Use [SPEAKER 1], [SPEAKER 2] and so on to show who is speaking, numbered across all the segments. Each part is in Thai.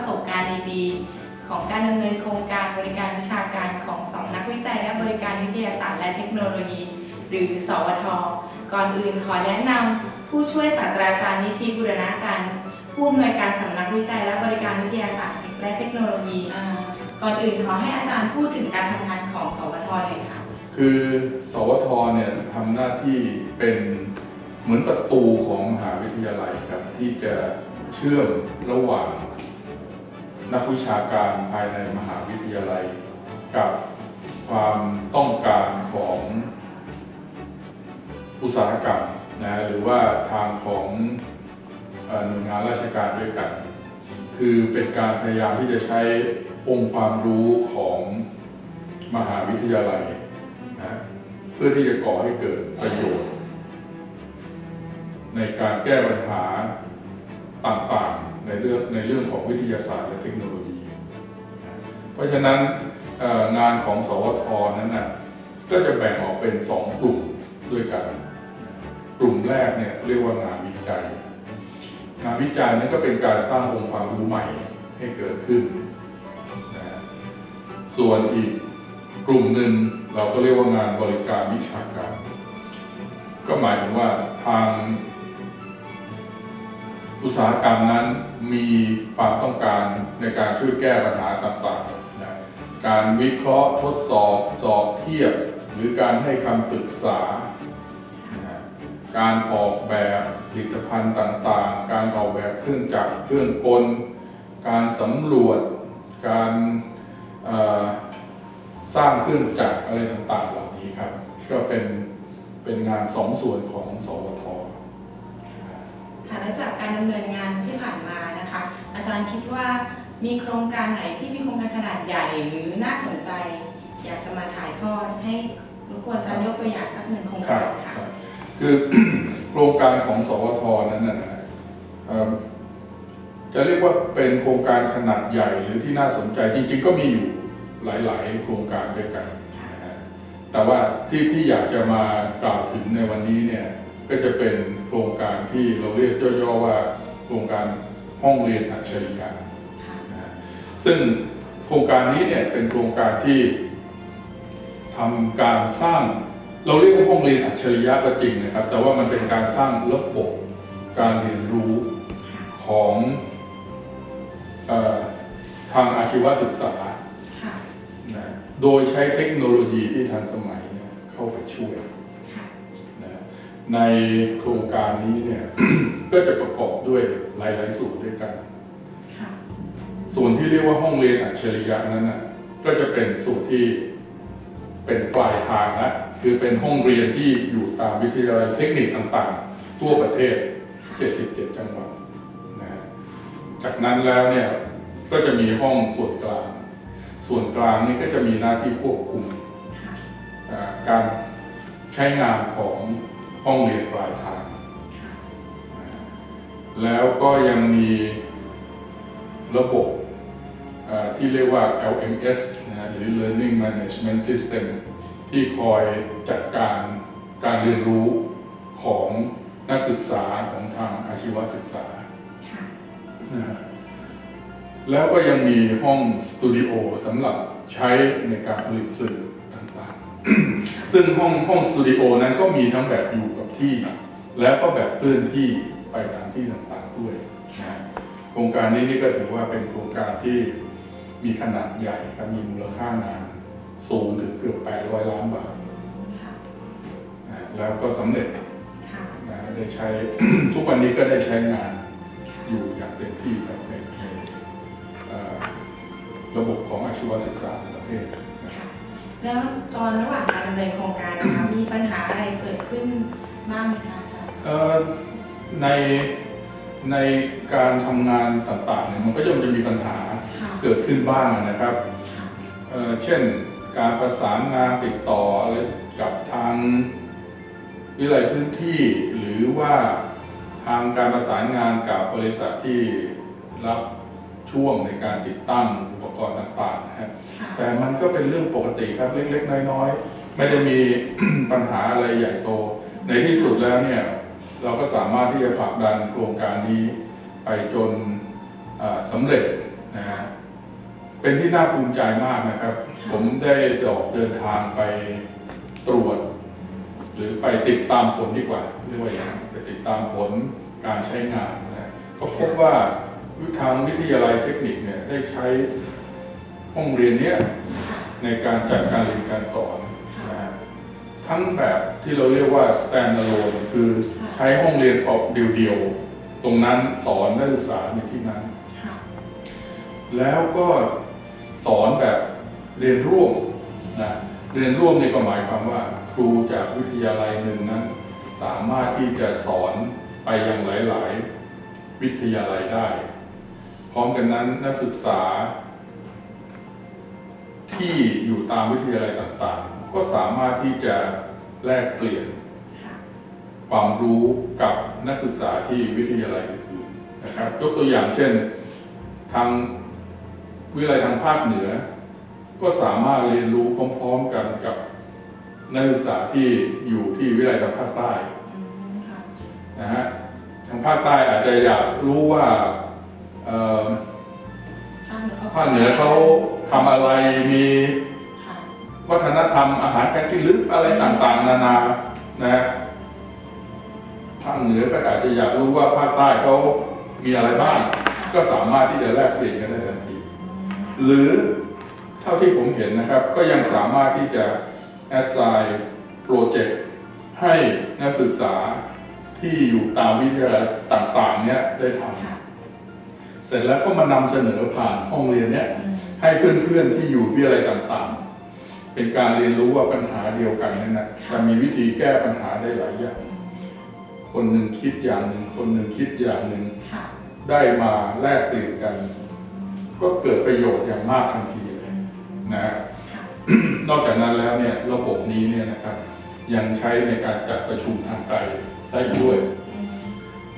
[SPEAKER 1] ประสบการณ์ดีๆ ของการดำเนินโครงการบริการวิชาการของสำนักวิจัยและบริการวิทยาศาสตร์และเทคโนโลยี หรือสวท ก่อนอื่นขอแนะนำผู้ช่วยศาสตราจารย์นิธิบุรณาจารย์ ผู้อำนวยการสำนักวิจัยและบริการวิทยาศาสตร์และเทคโนโลยี ก่อนอื่นขอให้อาจารย์พูดถึงการทำงานของสวทหน่อยค่ะ
[SPEAKER 2] คือสวทเนี่ยทำหน้าที่เป็นเหมือนประตูของมหาวิทยาลัยครับที่จะเชื่อมระหว่าง นักวิชาการภายในมหาวิทยาลัย กับความต้องการของอุตสาหกรรมนะหรือว่าทางของหน่วยงานราชการด้วยกัน คือเป็นการพยายามที่จะใช้องค์ความรู้ของมหาวิทยาลัยนะเพื่อที่จะก่อให้เกิดประโยชน์ ในการแก้ปัญหาต่างๆ ในเรื่องในเรื่องของวิทยาศาสตร์และเทคโนโลยี เพราะฉะนั้นงานของสวทนั้นนะก็จะแบ่งออกเป็น 2 กลุ่มด้วยกัน กลุ่มแรกเนี่ยเรียกว่างานวิจัย งานวิจัยนั้นก็เป็นการสร้างองค์ความรู้ใหม่ให้เกิดขึ้นนะส่วนอีกกลุ่มหนึ่งเราก็เรียกว่างานบริการวิชาการ ก็หมายถึงว่าทาง อุตสาหกรรมนั้นมีความต้องการในการช่วยแก้ปัญหาต่างๆนะการวิเคราะห์ทดสอบสอบเทียบ หรือการให้คำปรึกษา การออกแบบผลิตภัณฑ์ต่างๆ การออกแบบเครื่องจักรเครื่องกล การสำรวจ การสร้างเครื่องจักรอะไรต่างๆ เหล่านี้ครับ ก็เป็นเป็นงานสองส่วนของสวท
[SPEAKER 1] ค่ะและจากการดำเนินงานที่ผ่านมานะคะ อาจารย์คิดว่ามีโครงการไหนที่มีโครงการขนาดใหญ่หรือน่าสนใจ อยากจะมาถ่ายทอดให้รบกวนอาจารย์ยกตัวอย่างสักหนึ่งโครงการค่ะ
[SPEAKER 2] คือโครงการของสวทนั้นนะนะจะเรียกว่าเป็นโครงการขนาดใหญ่หรือที่น่าสนใจจริง ๆ ก็มีอยู่หลายๆ โครงการด้วยกันนะฮะแต่ว่าที่ที่อยากจะมากล่าวถึงในวันนี้เนี่ย ก็จะเป็นโครงการที่เราเรียกย่อๆว่าโครงการห้องเรียนอัจฉริยะ
[SPEAKER 1] ค่ะ
[SPEAKER 2] นะฮะซึ่งโครงการนี้เนี่ยเป็นโครงการที่ทำการสร้างเราเรียกว่าห้องเรียนอัจฉริยะก็จริงนะครับ แต่ว่ามันเป็นการสร้างระบบการเรียนรู้ของเออทางอาชีวศึกษา
[SPEAKER 1] ค่ะ
[SPEAKER 2] นะโดยใช้เทคโนโลยีที่ทันสมัยเนี่ยเข้าไปช่วย
[SPEAKER 1] ค่ะ
[SPEAKER 2] นะ ในโครงการนี้เนี่ยก็จะประกอบด้วยหลาย ๆ ส่วนด้วยกัน
[SPEAKER 1] ค่ะ
[SPEAKER 2] ส่วนที่เรียกว่าห้องเรียนอัจฉริยะนั้นนะก็จะเป็นส่วนที่เป็นปลายทางนะคือเป็นห้องเรียนที่อยู่ตามวิทยาลัยเทคนิคต่างๆ ทั่วประเทศ 77 จังหวัดนะฮะจากนั้นแล้วเนี่ยก็จะมีห้องส่วนกลาง ส่วนกลางนี่ก็จะมีหน้าที่ควบคุม
[SPEAKER 1] ค่ะ
[SPEAKER 2] อ่าการใช้งานของ ห้องเรียนปลายทาง
[SPEAKER 1] ค่ะ
[SPEAKER 2] แล้วก็ยังมีระบบอ่าที่เรียกว่า LMS นะฮะหรือ Learning Management System ที่คอยจัดการการเรียนรู้ของนักศึกษาของทางอาชีวศึกษา
[SPEAKER 1] ค่ะ
[SPEAKER 2] นะฮะแล้วก็ยังมีห้องสตูดิโอสำหรับใช้ในการผลิตสื่อต่างๆ ซึ่งห้องห้องสตูดิโอนั้นก็มีทั้งแบบอยู่กับที่ แล้วก็แบบเคลื่อนที่ไปตามที่ต่างๆด้วยนะโครงการนี้นี่ก็ถือว่าเป็นโครงการที่มีขนาดใหญ่ครับมีมูลค่างานสูงถึงเกือบ 800 ล้านบาท
[SPEAKER 1] ค่ะ
[SPEAKER 2] นะแล้วก็สำเร็จ
[SPEAKER 1] ค่ะ
[SPEAKER 2] นะได้ใช้ ทุกวันนี้ก็ได้ใช้งานอยู่อย่างเต็มที่ครับในในเอ่อระบบของอาชีวศึกษาในประเทศนะ
[SPEAKER 1] ค่ะ แล้วตอนระหว่างการดำเนินโครงการนะคะมีปัญหาอะไรเกิดขึ้นบ้างไหมคะอาจารย์
[SPEAKER 2] เอ่อในในการทำงานต่างๆเนี่ยมันก็ย่อมจะมีปัญหา
[SPEAKER 1] ค่ะ
[SPEAKER 2] เกิดขึ้นบ้างนะครับ
[SPEAKER 1] ค่ะ
[SPEAKER 2] เอ่อเช่นการประสานงานติดต่ออะไรกับทางวิไลพื้นที่หรือว่าทางการประสานงานกับบริษัทที่รับช่วงในการติดตั้งอุปกรณ์ต่างๆนะฮะ
[SPEAKER 1] ค่ะ
[SPEAKER 2] แต่มันก็เป็นเรื่องปกติครับเล็ก ๆ น้อยๆ ไม่ได้มีปัญหาอะไรใหญ่โต ในที่สุดแล้วเนี่ยเราก็สามารถที่จะผลักดันโครงการนี้ไปจนอ่าสำเร็จนะฮะเป็นที่น่าภูมิใจมากนะครับ ผมได้ดอกเดินทางไปตรวจ หรือไปติดตามผลดีกว่าเรียกว่าอย่างนั้นไปติดตามผลการใช้งานนะก็พบว่าทางวิทยาลัยเทคนิคเนี่ยได้ใช้ ห้องเรียนเนี้ย
[SPEAKER 1] ค่ะ
[SPEAKER 2] ในการจัดการเรียนการสอน
[SPEAKER 1] ค่ะ
[SPEAKER 2] นะฮะทั้งแบบที่เราเรียกว่า standalone คือ
[SPEAKER 1] ค่ะ
[SPEAKER 2] ใช้ห้องเรียนเปล่าเดียวๆ ตรงนั้นสอนนักศึกษาในที่นั้น
[SPEAKER 1] ค่ะ
[SPEAKER 2] แล้วก็สอนแบบเรียนร่วมนะเรียนร่วมในก็หมายความว่า ครูจากวิทยาลัยหนึ่งนั้น สามารถที่จะสอนไปยังหลาย ๆ วิทยาลัยได้ พร้อมกันนั้นนักศึกษา ที่อยู่ตามวิทยาลัยต่างๆ ก็สามารถที่จะแลกเปลี่ยน
[SPEAKER 1] ค่ะ
[SPEAKER 2] ความรู้กับนักศึกษาที่วิทยาลัยอื่นๆนะครับ ยกตัวอย่างเช่น ทางวิทยาลัยทางภาคเหนือ ก็สามารถเรียนรู้พร้อมๆกันกับนักศึกษาที่อยู่ที่วิทยาลัยทางภาคใต้
[SPEAKER 1] อืมค่ะ
[SPEAKER 2] นะฮะทางภาคใต้อาจจะอยากรู้ว่าเอ่อ
[SPEAKER 1] ภาคเหนือเขา
[SPEAKER 2] ภาคเหนือเขาทำอะไรมี
[SPEAKER 1] ค่ะ
[SPEAKER 2] วัฒนธรรมอาหารการกินหรืออะไรต่างๆ นานานะฮะภาคเหนือก็อาจจะอยากรู้ว่าภาคใต้เขามีอะไรบ้าง ก็สามารถที่จะแลกเปลี่ยนกันได้ทันที หรือเท่าที่ผมเห็นนะครับ ก็ยังสามารถที่จะ assign project ให้นักศึกษาที่อยู่ตามวิทยาลัยต่างๆ เนี่ยได้ท
[SPEAKER 1] ค่ะำ
[SPEAKER 2] เสร็จแล้วก็มานำเสนอผ่านห้องเรียนเนี่ย
[SPEAKER 1] อืม
[SPEAKER 2] ให้เพื่อนๆที่อยู่วิทยาลัยต่างๆ เป็นการเรียนรู้ว่าปัญหาเดียวกันเนี่ยนะจะมีวิธีแก้ปัญหาได้หลายอย่าง คนหนึ่งคิดอย่างหนึ่งคนหนึ่งคิดอย่างหนึ่ง
[SPEAKER 1] ค่ะ
[SPEAKER 2] ได้มาแลกเปลี่ยนกัน ก็เกิดประโยชน์อย่างมากทันทีเลย
[SPEAKER 1] อืม
[SPEAKER 2] นะฮะ
[SPEAKER 1] ค่ะ
[SPEAKER 2] นอกจากนั้นแล้วเนี่ยระบบนี้เนี่ยนะครับ ยังใช้ในการจัดประชุมทางไกลได้อีกด้วย
[SPEAKER 1] อืม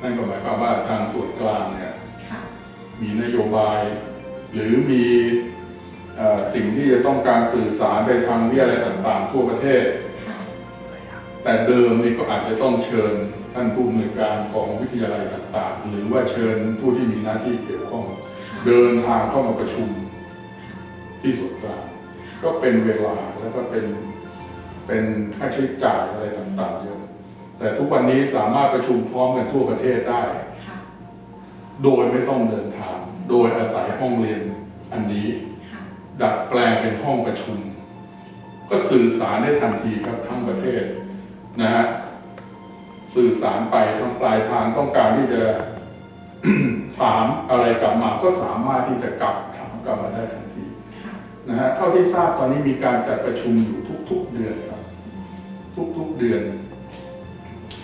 [SPEAKER 2] นั่นก็หมายความว่าทางส่วนกลางเนี่ย
[SPEAKER 1] ค่ะ
[SPEAKER 2] มีนโยบาย หรือมีเอ่อสิ่งที่จะต้องการสื่อสารไปทางวิทยาลัยต่างๆทั่วประเทศ
[SPEAKER 1] ค่ะ
[SPEAKER 2] แต่เดิมนี่ก็อาจจะต้องเชิญท่านผู้อำนวยการของวิทยาลัยต่างๆ หรือว่าเชิญผู้ที่มีหน้าที่เกี่ยวข้อง
[SPEAKER 1] ค่ะ
[SPEAKER 2] เดินทางเข้ามาประชุมที่ส่วนกลางก็เป็นเวลาแล้วก็เป็นเป็นค่าใช้จ่ายอะไรต่างๆเยอะแต่ทุกวันนี้สามารถประชุมพร้อมกันทั่วประเทศได้
[SPEAKER 1] ค่ะ
[SPEAKER 2] โดยไม่ต้องเดินทาง โดยอาศัยห้องเรียนอันนี้
[SPEAKER 1] ค่ะ
[SPEAKER 2] ดัดแปลงเป็นห้องประชุม ก็สื่อสารได้ทันทีครับทั้งประเทศนะฮะสื่อสารไปทางปลายทางต้องการที่จะถามอะไรกลับมาก็สามารถที่จะกลับถามกลับมาได้ทันที
[SPEAKER 1] ค่ะ
[SPEAKER 2] นะฮะเท่าที่ทราบตอนนี้มีการจัดประชุมอยู่ทุก ๆ เดือนครับ ทุกๆเดือน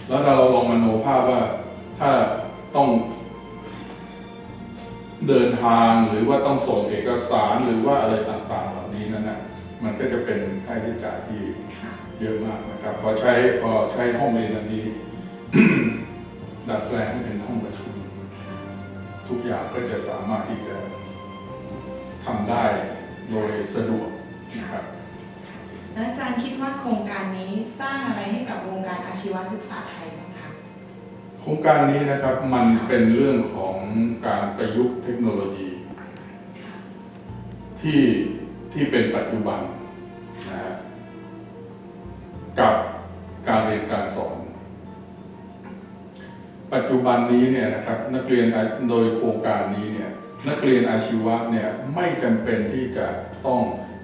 [SPEAKER 2] แล้วถ้าเราลองมโนภาพว่าถ้าต้อง เดินทางหรือว่าต้องส่งเอกสารหรือว่าอะไรต่างๆ เหล่านี้นั่นนะมันก็จะเป็นค่าใช้จ่ายที่
[SPEAKER 1] ค่ะ
[SPEAKER 2] เยอะมากนะครับพอใช้พอใช้ห้องเรียนอันนี้ ดัดแปลงให้เป็นห้องประชุม ทุกอย่างก็จะสามารถที่จะทำได้โดยสะดวกนะครับ
[SPEAKER 1] แล้วอาจารย์คิดว่าโครงการนี้สร้างอะไรให้กับวงการอาชีวศึกษาไทยบ้างคะ
[SPEAKER 2] โครงการนี้นะครับมันเป็นเรื่องของการประยุกต์เทคโนโลยี ที่ที่เป็นปัจจุบันนะกับการเรียนการสอน ปัจจุบันนี้เนี่ยนะครับนักเรียนโดยโครงการนี้เนี่ยนักเรียนอาชีวะเนี่ยไม่จำเป็นที่จะต้อง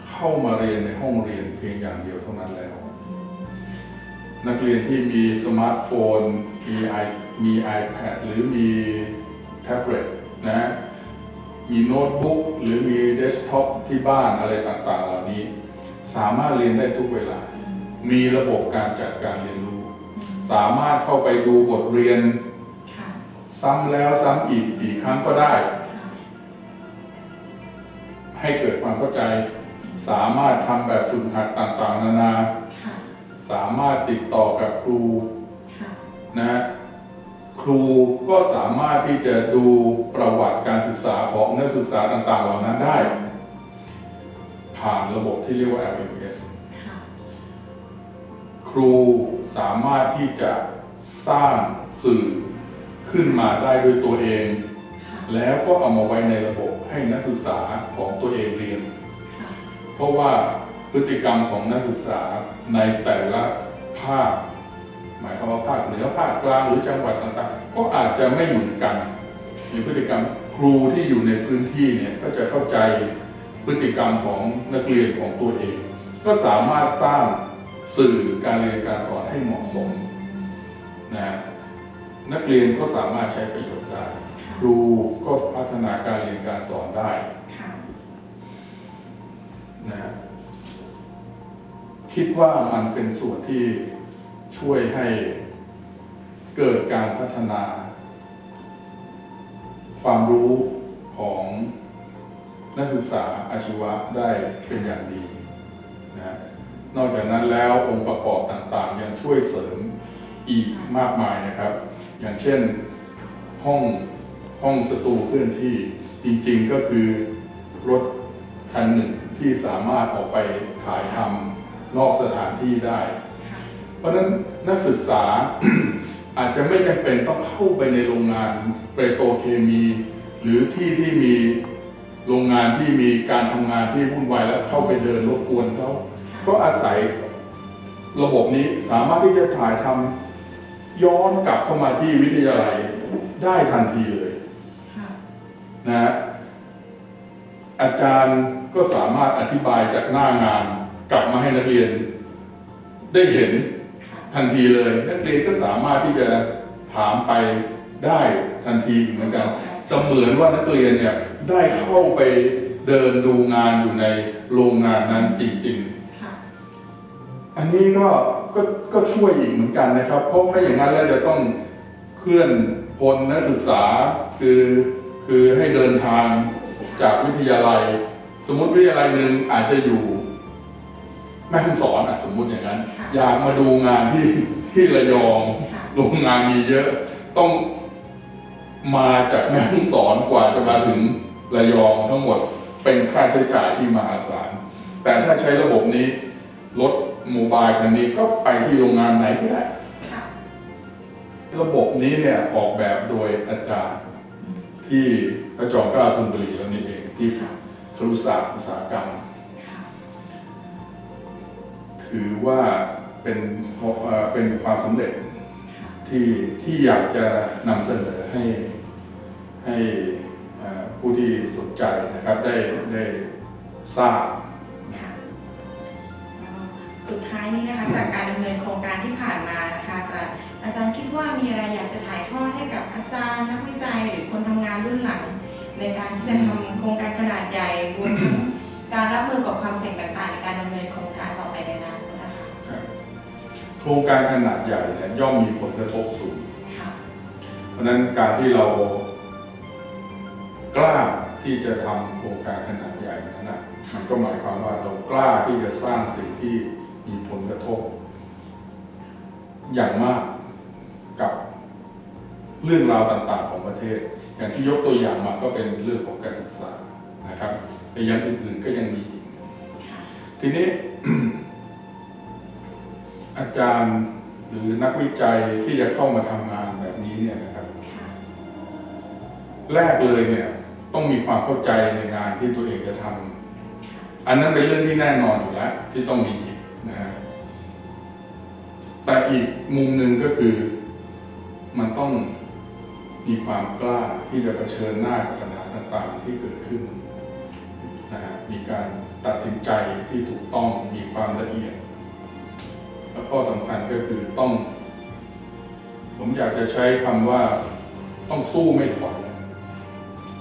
[SPEAKER 2] เข้ามาเรียนในห้องเรียนเพียงอย่างเดียวเท่านั้นแล้ว นักเรียนที่มีสมาร์ทโฟน มีไอมี iPad หรือมีแท็บเล็ตนะมีโน้ตบุ๊กหรือมีเดสก์ท็อปที่บ้านอะไรต่างๆ เหล่านี้ สามารถเรียนได้ทุกเวลา
[SPEAKER 1] อืม
[SPEAKER 2] มีระบบการจัดการเรียนรู้
[SPEAKER 1] อืม
[SPEAKER 2] สามารถเข้าไปดูบทเรียน
[SPEAKER 1] ค่ะ
[SPEAKER 2] ซ้ำแล้วซ้ำอีกกี่ครั้งก็ได้
[SPEAKER 1] ค่ะ
[SPEAKER 2] ให้เกิดความเข้าใจ สามารถทำแบบฝึกหัดต่างๆ นานา
[SPEAKER 1] ค่ะ
[SPEAKER 2] สามารถติดต่อกับครู
[SPEAKER 1] ค่ะ
[SPEAKER 2] นะฮะครูก็สามารถที่จะดูประวัติการศึกษาของนักศึกษาต่างๆ เหล่านั้นได้ ผ่านระบบที่เรียกว่า LMS
[SPEAKER 1] ค่ะ
[SPEAKER 2] ครูสามารถที่จะสร้างสื่อขึ้นมาได้ด้วยตัวเอง
[SPEAKER 1] ค่ะ
[SPEAKER 2] แล้วก็เอามาไว้ในระบบให้ให้นักศึกษาของตัวเองเรียน
[SPEAKER 1] ค่ะ
[SPEAKER 2] เพราะว่า พฤติกรรมของนักศึกษาในแต่ละภาค หมายความว่าภาคเหนือภาคกลางหรือจังหวัดต่างๆ ก็อาจจะไม่เหมือนกันมีพฤติกรรมครูที่อยู่ในพื้นที่เนี่ยก็จะเข้าใจพฤติกรรมของนักเรียนของตัวเอง ก็สามารถสร้างสื่อการเรียนการสอนให้เหมาะสมนะนักเรียนก็สามารถใช้ประโยชน์ได้ ครูก็พัฒนาการเรียนการสอนได้
[SPEAKER 1] ค่ะ
[SPEAKER 2] นะ คิดว่ามันเป็นส่วนที่ช่วยให้เกิดการพัฒนา ความรู้ของนักศึกษาอาชีวะได้เป็นอย่างดีนะนอกจากนั้นแล้วองค์ประกอบต่างๆ ยังช่วยเสริมอีกมากมายนะครับ อย่างเช่นห้องห้องสตูเคลื่อนที่จริงๆก็คือรถคันหนึ่งที่สามารถออกไปถ่ายทำ นอกสถานที่ได้
[SPEAKER 1] ค่ะ
[SPEAKER 2] เพราะฉะนั้นนักศึกษาอาจจะไม่จำเป็นต้องเข้าไปในโรงงานเปโตรเคมี หรือที่ที่มีโรงงานที่มีการทำงานที่วุ่นวายแล้วเข้าไปเดินรบกวนเขาก็อาศัยระบบนี้สามารถที่จะถ่ายทำย้อนกลับเข้ามาที่วิทยาลัยได้ทันทีเลย
[SPEAKER 1] ค่ะ
[SPEAKER 2] นะฮะอาจารย์ก็สามารถอธิบายจากหน้างาน กลับมาให้นักเรียนได้เห็น
[SPEAKER 1] ค่ะ
[SPEAKER 2] ทันทีเลย นักเรียนก็สามารถที่จะถามไปได้ทันทีเหมือนกันเสมือนว่านักเรียนเนี่ยได้เข้าไปเดินดูงานอยู่ในโรงงานนั้นจริงๆ
[SPEAKER 1] ค่ะ
[SPEAKER 2] อันนี้ก็ก็ก็ช่วยอีกเหมือนกันนะครับ เพราะไม่อย่างนั้นแล้วจะต้องเคลื่อนพลนักศึกษาคือคือให้เดินทางจากวิทยาลัย สมมติวิทยาลัยหนึ่งอาจจะอยู่ แม่ฮ่องสอนอะสมมุติอย่างนั้น
[SPEAKER 1] ค่ะ
[SPEAKER 2] อยากมาดูงานที่ที่ระยอง
[SPEAKER 1] ค่ะ
[SPEAKER 2] โรงงานมีเยอะต้องมาจากแม่ฮ่องสอนกว่าจะมาถึงระยองทั้งหมดเป็นค่าใช้จ่ายที่มหาศาล แต่ถ้าใช้ระบบนี้รถโมบายคันนี้ก็ไปที่โรงงานไหนก็ได้
[SPEAKER 1] ค่ะ
[SPEAKER 2] ระบบนี้เนี่ยออกแบบโดยอาจารย์ที่พระจอมเกล้าธนบุรีแล้วนี่เองที่
[SPEAKER 1] ค่ะ
[SPEAKER 2] ครุศาสตร์อุตสาหกรรม
[SPEAKER 1] ค่ะ
[SPEAKER 2] ถือว่าเป็นเป็นความสำเร็จที่ที่อยากจะนำเสนอให้ให้ผู้ที่สนใจนะครับได้ได้ทราบ
[SPEAKER 1] สุดท้ายนี้นะคะจากการดำเนินโครงการที่ผ่านมานะคะอาจารย์อาจารย์คิดว่ามีอะไรอยากจะถ่ายทอดให้กับอาจารย์นักวิจัยหรือคนทำงานรุ่นหลัง ในการที่จะทำโครงการขนาดใหญ่รวมทั้งการรับมือกับความเสี่ยงต่างๆในการดำเนินโครงการต่อไปในอนาคตนะ คะ
[SPEAKER 2] โครงการขนาดใหญ่เนี่ยย่อมมีผลกระทบสูง
[SPEAKER 1] ค่ะ
[SPEAKER 2] เพราะฉะนั้นการที่เรากล้าที่จะทำโครงการขนาดใหญ่นั้นนะมันก็หมายความว่าเรากล้าที่จะสร้างสิ่งที่มีผลกระทบ อย่างมากกับเรื่องราวต่างๆของประเทศ อย่างที่ยกตัวอย่างมาก็เป็นเรื่องของการศึกษานะครับแต่อย่างอื่นๆก็ยังมีอีก
[SPEAKER 1] ค่ะ
[SPEAKER 2] ทีนี้ อาจารย์หรือนักวิจัยที่จะเข้ามาทำงานแบบนี้เนี่ยนะครับ
[SPEAKER 1] ค่ะ
[SPEAKER 2] แรกเลยเนี่ย ต้องมีความเข้าใจในงานที่ตัวเองจะทำอันนั้นเป็นเรื่องที่แน่นอนอยู่แล้ว ที่ต้องมีนะฮะแต่อีกมุมหนึ่งก็คือ มันต้องมีความกล้าที่จะเผชิญหน้ากับปัญหาต่างๆที่เกิดขึ้นนะฮะมีการตัดสินใจที่ถูกต้องมีความละเอียด และข้อสำคัญก็คือต้อง ผมอยากจะใช้คำว่าต้องสู้ไม่ถอย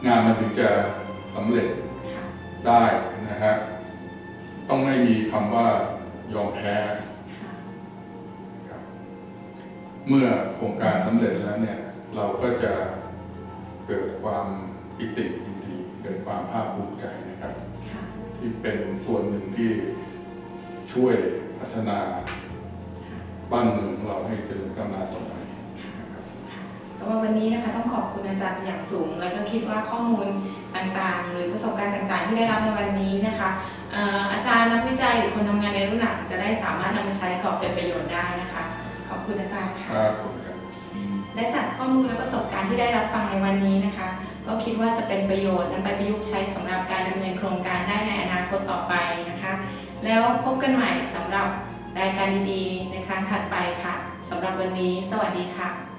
[SPEAKER 2] งานมันถึงจะสำเร็จ
[SPEAKER 1] ค่ะ
[SPEAKER 2] ได้นะฮะต้องไม่มีคำว่ายอมแพ้
[SPEAKER 1] ค่ะ
[SPEAKER 2] ครับเมื่อโครงการสำเร็จแล้วเนี่ย เราก็จะเกิดความปิติยินดีเกิดความภาคภูมิใจนะครับ
[SPEAKER 1] ค่ะ
[SPEAKER 2] ที่เป็นส่วนหนึ่งที่ช่วยพัฒนา บ้านเมืองของเราให้เจริญก้าวหน้าต่อไป
[SPEAKER 1] สำหรับวันนี้นะคะต้องขอบคุณอาจารย์อย่างสูง แล้วก็คิดว่าข้อมูลต่างๆ หรือประสบการณ์ต่างๆ ที่ได้รับในวันนี้นะคะอาจารย์นักวิจัยหรือคนทำงานในรุ่นหลังจะได้สามารถนำไปใช้กอบเป็นประโยชน์ได้นะคะ ขอบคุณอาจารย์
[SPEAKER 2] ค่ะ
[SPEAKER 1] และจากข้อมูลและประสบการณ์ที่ได้รับฟังในวันนี้นะคะ ก็คิดว่าจะเป็นประโยชน์นำไปประยุกต์ใช้สำหรับการดำเนินโครงการได้ในอนาคตต่อไปนะคะ แล้วพบกันใหม่สำหรับ รายการดีๆ ในครั้งถัดไปค่ะสำหรับวันนี้ สวัสดีค่ะ